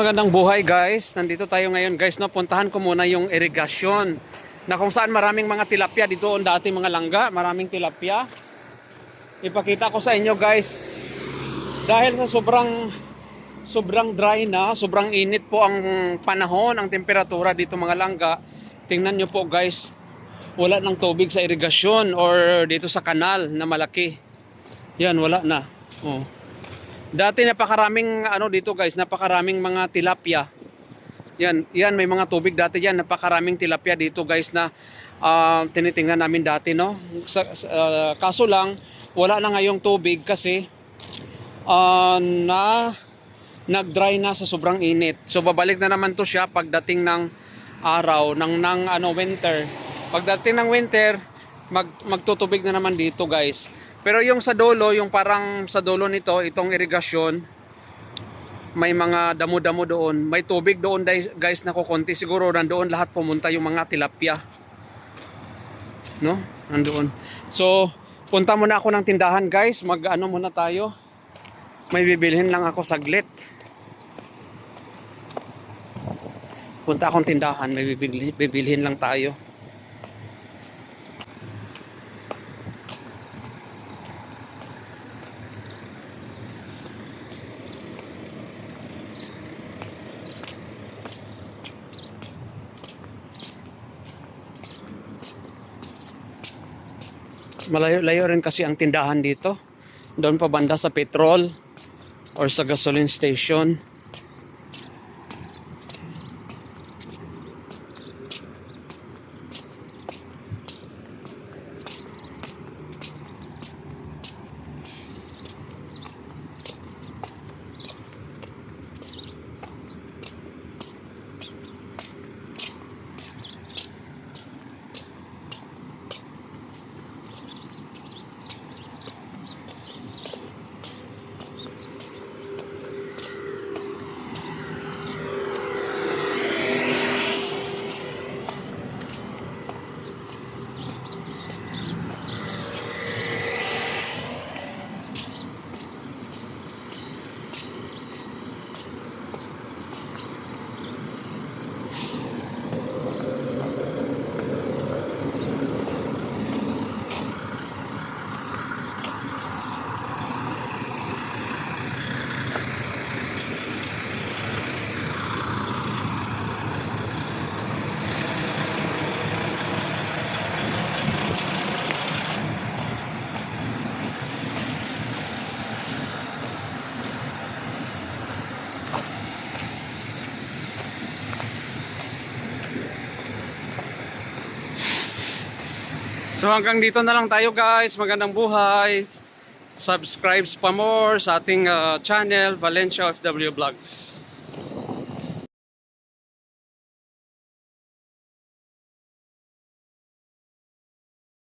magandang buhay guys. Nandito tayo ngayon guys. No? Puntahan ko muna yung irigasyon. Na kung saan maraming mga tilapia. Dito on dati mga langga. Maraming tilapia. Ipakita ko sa inyo guys. Dahil sa sobrang sobrang dry na, sobrang init po ang panahon, ang temperatura dito mga langga. Tingnan nyo po guys. Wala ng tubig sa irigasyon or dito sa kanal na malaki. Yan, wala na. Oh. Dati napakaraming ano dito guys, napakaraming mga tilapia. Yan, yan may mga tubig dati diyan, napakaraming tilapia dito guys na ah, tinitingnan namin dati no. Sa, ah, kaso lang wala na ngayong tubig kasi ah, na nag-dry na sa sobrang init. So babalik na naman to siya pagdating ng araw ng ng ano winter. Pagdating ng winter, mag magtutubig na naman dito, guys. Pero yung sa dulo, yung parang sa dulo nito, itong irigasyon, may mga damo-damo doon. May tubig doon, guys, na kukunti. Siguro nandoon lahat pumunta yung mga tilapia. No? Nandoon. So, punta muna ako ng tindahan, guys. Mag-ano muna tayo. May bibilhin lang ako saglit. Punta akong tindahan, may bibilhin lang tayo. Malayo-layo rin kasi ang tindahan dito. Doon pa banda sa petrol or sa gasoline station. So hanggang dito na lang tayo guys. Magandang buhay. Subscribe pa more sa ating uh, channel Valencia FW Vlogs.